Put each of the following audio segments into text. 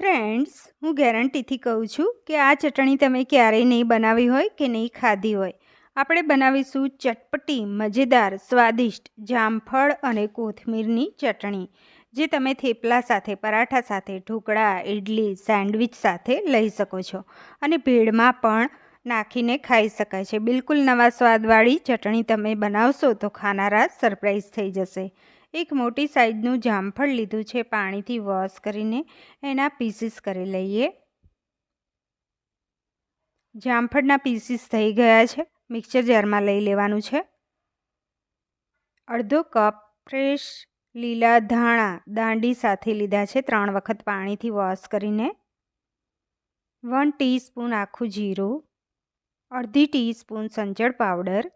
Friends, હું ગેરંટીથી કહું છું કે આ ચટણી તમે ક્યારેય નહીં બનાવી હોય કે નહીં ખાધી હોય. આપણે બનાવીશું ચટપટી, મજેદાર, સ્વાદિષ્ટ જામફળ અને કોથમીરની ચટણી, જે તમે થેપલા સાથે, પરાઠા સાથે, ઢોકળા ઇડલી સેન્ડવિચ સાથે લઈ શકો છો. અને ભેળમાં પણ નાખીને ખાઈ શકાય છે. બિલકુલ નવા સ્વાદવાળી ચટણી તમે બનાવશો તો ખાનારા સરપ્રાઈઝ થઈ જશે. એક મોટી સાઈઝનું જામફળ લીધું છે, પાણીથી વોશ કરીને એના પીસીસ કરી લઈએ. જામફળના પીસીસ થઈ ગયા છે. મિક્સર જારમાં લઈ લેવાનું છે. અડધો કપ ફ્રેશ લીલા ધાણા દાંડી સાથે લીધા છે. ત્રણ વખત પાણીથી વોશ કરીને વન ટીસ્પૂન આખું જીરું અડધી ટીસ્પૂન સંચળ પાવડર,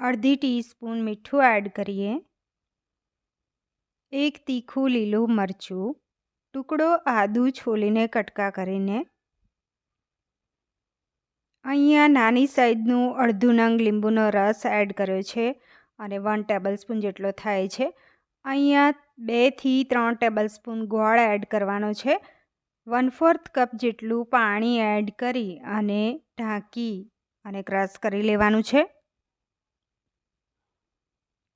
અડધી ટીસ્પૂન મીઠું એડ કરીએ, એક તીખું લીલું મરચું, ટુકડો આદુ છોલીને કટકા કરીને, અહીંયા નાની સાઈઝનું અડધું નંગ લીંબુનો રસ એડ કર્યો છે અને વન ટેબલ સ્પૂન જેટલો થાય છે. અહીંયા બેથી ત્રણ ટેબલ સ્પૂન ગોળ એડ કરવાનો છે. વન ફોર્થ કપ જેટલું પાણી એડ કરી અને ઢાંકી અને ક્રશ કરી લેવાનું છે.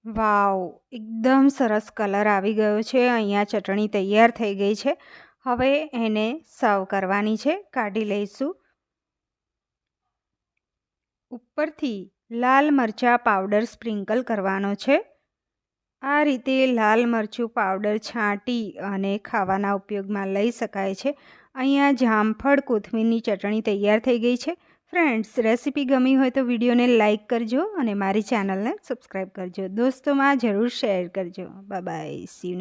વાવ, એકદમ સરસ કલર આવી ગયો છે. અહીંયા ચટણી તૈયાર થઈ ગઈ છે. હવે એને સર્વ કરવાની છે. કાઢી લઈશું. ઉપરથી લાલ મરચાં પાવડર સ્પ્રિંકલ કરવાનો છે. આ રીતે લાલ મરચું પાવડર છાંટી અને ખાવાના ઉપયોગમાં લઈ શકાય છે. અહીંયા જામફળ કોથમીરની ચટણી તૈયાર થઈ ગઈ છે. ફ્રેન્ડ્સ, રેસીપી ગમી હોય તો વિડીયોને લાઇક કરજો અને મારી ચેનલને સબસ્ક્રાઈબ કરજો. દોસ્તોમાં જરૂર શેર કરજો. Bye see you